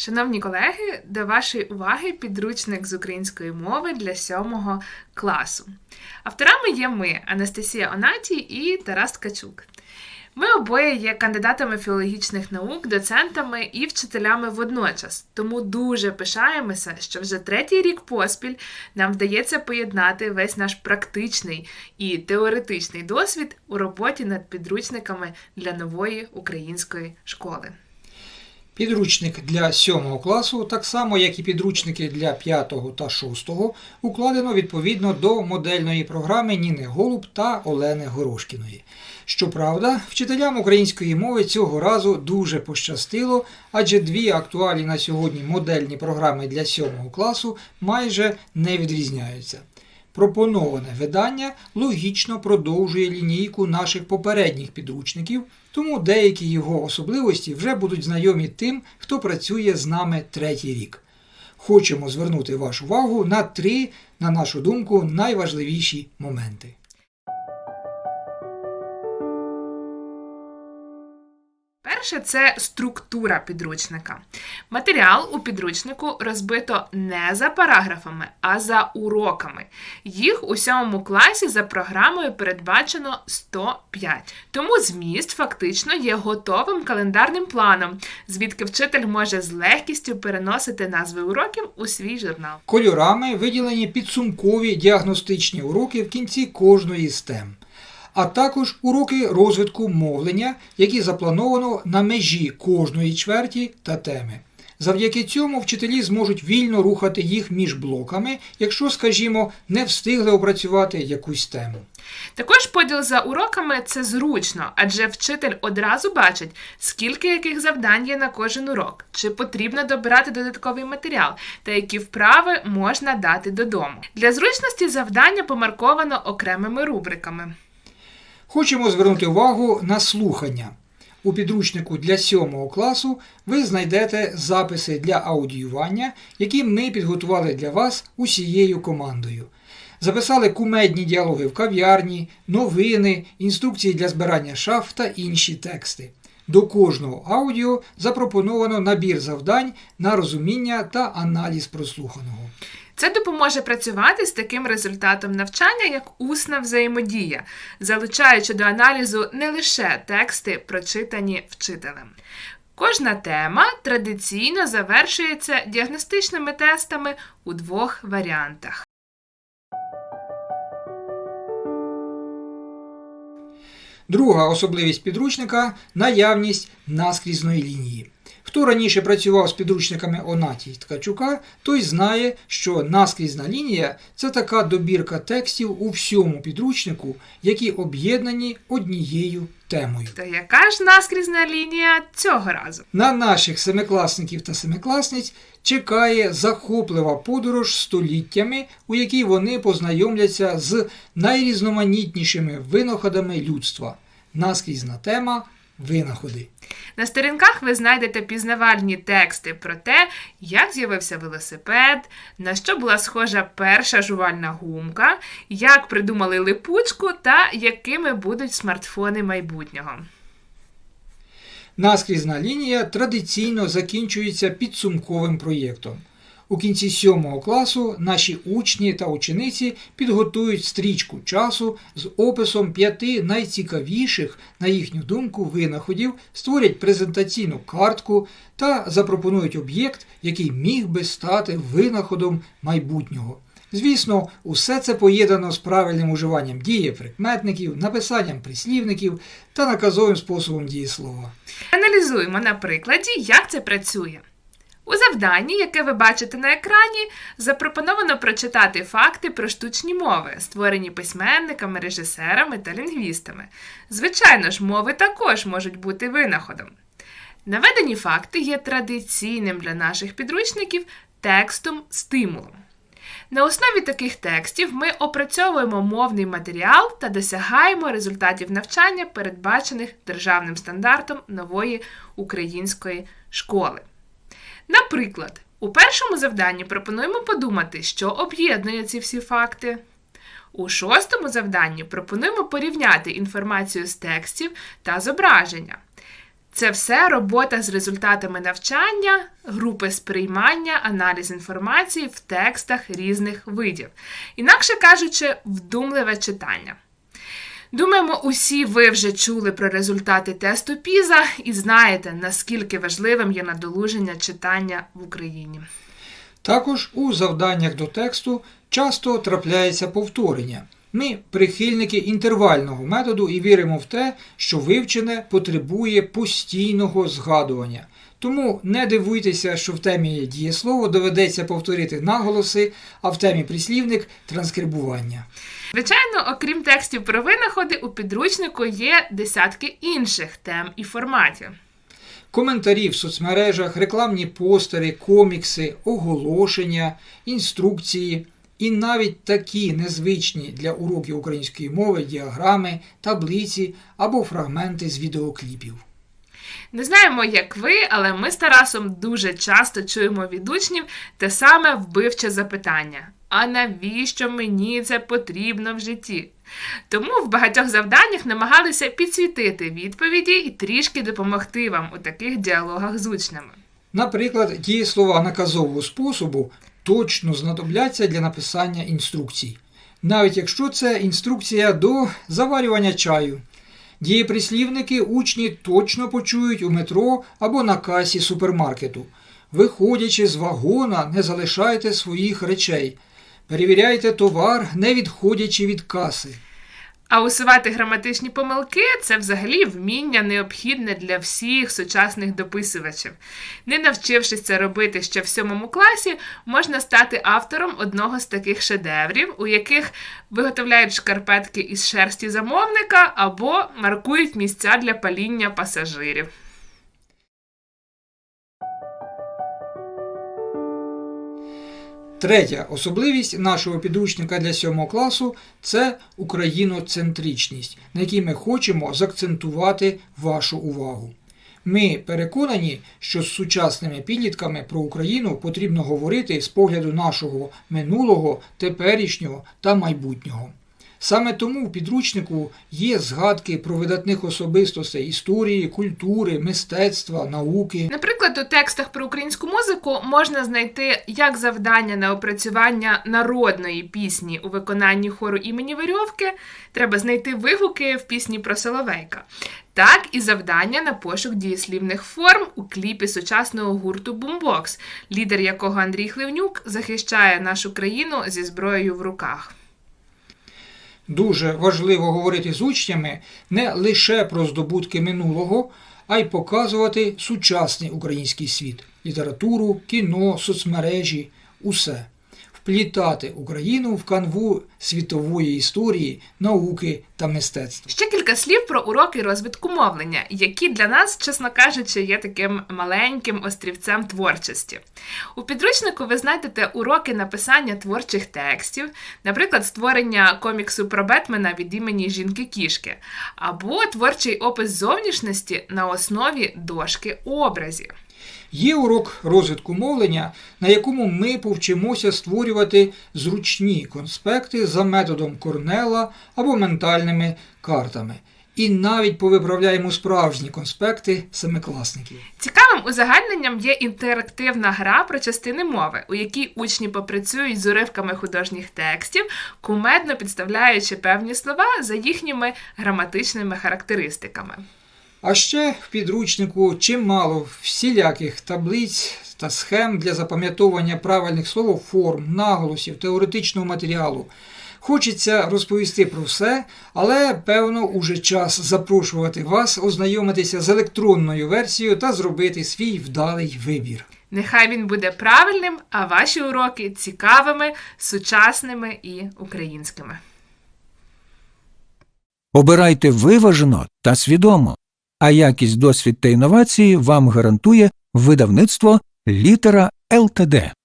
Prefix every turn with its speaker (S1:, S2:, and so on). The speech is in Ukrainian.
S1: Шановні колеги, до вашої уваги підручник з української мови для сьомого класу. Авторами є ми, Анастасія Онатій і Тарас Ткачук. Ми обоє є кандидатами філологічних наук, доцентами і вчителями водночас, тому дуже пишаємося, що вже третій рік поспіль нам вдається поєднати весь наш практичний і теоретичний досвід у роботі над підручниками для нової української школи.
S2: Підручник для 7 класу, так само як і підручники для 5 та 6, укладено відповідно до модельної програми Ніни Голуб та Олени Горошкіної. Щоправда, вчителям української мови цього разу дуже пощастило, адже дві актуальні на сьогодні модельні програми для 7 класу майже не відрізняються. Пропоноване видання логічно продовжує лінійку наших попередніх підручників, тому деякі його особливості вже будуть знайомі тим, хто працює з нами третій рік. Хочемо звернути вашу увагу на три, на нашу думку, найважливіші моменти.
S1: Перше це структура підручника. Матеріал у підручнику розбито не за параграфами, а за уроками. Їх у сьомому класі за програмою передбачено 105. Тому зміст фактично є готовим календарним планом, звідки вчитель може з легкістю переносити назви уроків у свій журнал.
S2: Кольорами виділені підсумкові діагностичні уроки в кінці кожної з тем, а також уроки розвитку мовлення, які заплановано на межі кожної чверті та теми. Завдяки цьому вчителі зможуть вільно рухати їх між блоками, якщо, скажімо, не встигли опрацювати якусь тему.
S1: Також поділ за уроками це зручно, адже вчитель одразу бачить, скільки яких завдань є на кожен урок, чи потрібно добирати додатковий матеріал, та які вправи можна дати додому. Для зручності завдання помарковано окремими рубриками.
S2: Хочемо звернути увагу на слухання. У підручнику для 7 класу ви знайдете записи для аудіювання, які ми підготували для вас усією командою. Записали кумедні діалоги в кав'ярні, новини, інструкції для збирання шаф та інші тексти. До кожного аудіо запропоновано набір завдань на розуміння та аналіз прослуханого.
S1: Це допоможе працювати з таким результатом навчання, як усна взаємодія, залучаючи до аналізу не лише тексти, прочитані вчителем. Кожна тема традиційно завершується діагностичними тестами у двох варіантах.
S2: Друга особливість підручника наявність наскрізної лінії. Хто раніше працював з підручниками Онаті Ткачука, той знає, що наскрізна лінія це така добірка текстів у всьому підручнику, які об'єднані однією темою.
S1: То яка ж наскрізна лінія цього разу?
S2: На наших семикласників та семикласниць чекає захоплива подорож століттями, у якій вони познайомляться з найрізноманітнішими винаходами людства. Наскрізна тема винаходи.
S1: На сторінках ви знайдете пізнавальні тексти про те, як з'явився велосипед, на що була схожа перша жувальна гумка, як придумали липучку та якими будуть смартфони майбутнього.
S2: Наскрізна лінія традиційно закінчується підсумковим проєктом. У кінці сьомого класу наші учні та учениці підготують стрічку часу з описом п'яти найцікавіших, на їхню думку, винаходів, створять презентаційну картку та запропонують об'єкт, який міг би стати винаходом майбутнього. Звісно, усе це поєднано з правильним уживанням дієприкметників, написанням прислівників та наказовим способом дієслова.
S1: Аналізуємо на прикладі, як це працює. У завданні, яке ви бачите на екрані, запропоновано прочитати факти про штучні мови, створені письменниками, режисерами та лінгвістами. Звичайно ж, мови також можуть бути винаходом. Наведені факти є традиційним для наших підручників текстом стимулом. На основі таких текстів ми опрацьовуємо мовний матеріал та досягаємо результатів навчання, передбачених державним стандартом нової української школи. Наприклад, у першому завданні пропонуємо подумати, що об'єднує ці всі факти. У шостому завданні пропонуємо порівняти інформацію з текстів та зображення. Це все робота з результатами навчання, групи сприймання, аналіз інформації в текстах різних видів. Інакше кажучи, вдумливе читання. Думаємо, усі ви вже чули про результати тесту Піза і знаєте, наскільки важливим є надолуження читання в Україні.
S2: Також у завданнях до тексту часто трапляється повторення. Ми прихильники інтервального методу і віримо в те, що вивчене потребує постійного згадування. Тому не дивуйтеся, що в темі дієслово доведеться повторити наголоси, а в темі прислівник транскрибування.
S1: Звичайно, окрім текстів про винаходи, у підручнику є десятки інших тем і форматів.
S2: Коментарі в соцмережах, рекламні постери, комікси, оголошення, інструкції і навіть такі незвичні для уроків української мови діаграми, таблиці або фрагменти з відеокліпів.
S1: Не знаємо, як ви, але ми з Тарасом дуже часто чуємо від учнів те саме вбивче запитання: а навіщо мені це потрібно в житті? Тому в багатьох завданнях намагалися підсвітити відповіді і трішки допомогти вам у таких діалогах з учнями.
S2: Наприклад, дієслова наказового способу точно знадобляться для написання інструкцій, навіть якщо це інструкція до заварювання чаю. Дієприслівники учні точно почують у метро або на касі супермаркету. Виходячи з вагона, не залишайте своїх речей. Перевіряйте товар, не відходячи від каси.
S1: А усувати граматичні помилки це взагалі вміння необхідне для всіх сучасних дописувачів. Не навчившись це робити ще в сьомому класі, можна стати автором одного з таких шедеврів, у яких виготовляють шкарпетки із шерсті замовника або маркують місця для паління пасажирів.
S2: Третя особливість нашого підручника для 7 класу це україноцентричність, на якій ми хочемо заакцентувати вашу увагу. Ми переконані, що з сучасними підлітками про Україну потрібно говорити з погляду нашого минулого, теперішнього та майбутнього. Саме тому в підручнику є згадки про видатних особистостей історії, культури, мистецтва, науки.
S1: Наприклад, у текстах про українську музику можна знайти як завдання на опрацювання народної пісні у виконанні хору імені Верьовки, треба знайти вигуки в пісні про Соловейка, так і завдання на пошук дієслівних форм у кліпі сучасного гурту Бумбокс, лідер якого Андрій Хливнюк захищає нашу країну зі зброєю в руках.
S2: Дуже важливо говорити з учнями не лише про здобутки минулого, а й показувати сучасний український світ літературу, кіно, соцмережі, усе. Вплітати Україну в канву світової історії, науки та мистецтва.
S1: Ще кілька слів про уроки розвитку мовлення, які для нас, чесно кажучи, є таким маленьким острівцем творчості. У підручнику ви знайдете уроки написання творчих текстів, наприклад, створення коміксу про Бетмена від імені жінки-кішки, або творчий опис зовнішності на основі дошки образів.
S2: Є урок розвитку мовлення, на якому ми повчимося створювати зручні конспекти за методом Корнела або ментальними картами. І навіть повиправляємо справжні конспекти семикласників.
S1: Цікавим узагальненням є інтерактивна гра про частини мови, у якій учні попрацюють з уривками художніх текстів, кумедно підставляючи певні слова за їхніми граматичними характеристиками.
S2: А ще в підручнику чимало всіляких таблиць та схем для запам'ятовування правильних словоформ, наголосів, теоретичного матеріалу. Хочеться розповісти про все, але певно уже час запрошувати вас ознайомитися з електронною версією та зробити свій вдалий вибір.
S1: Нехай він буде правильним, а ваші уроки цікавими, сучасними і українськими.
S3: Обирайте виважено та свідомо, а якість, досвід та інновації вам гарантує видавництво Літера ЛТД.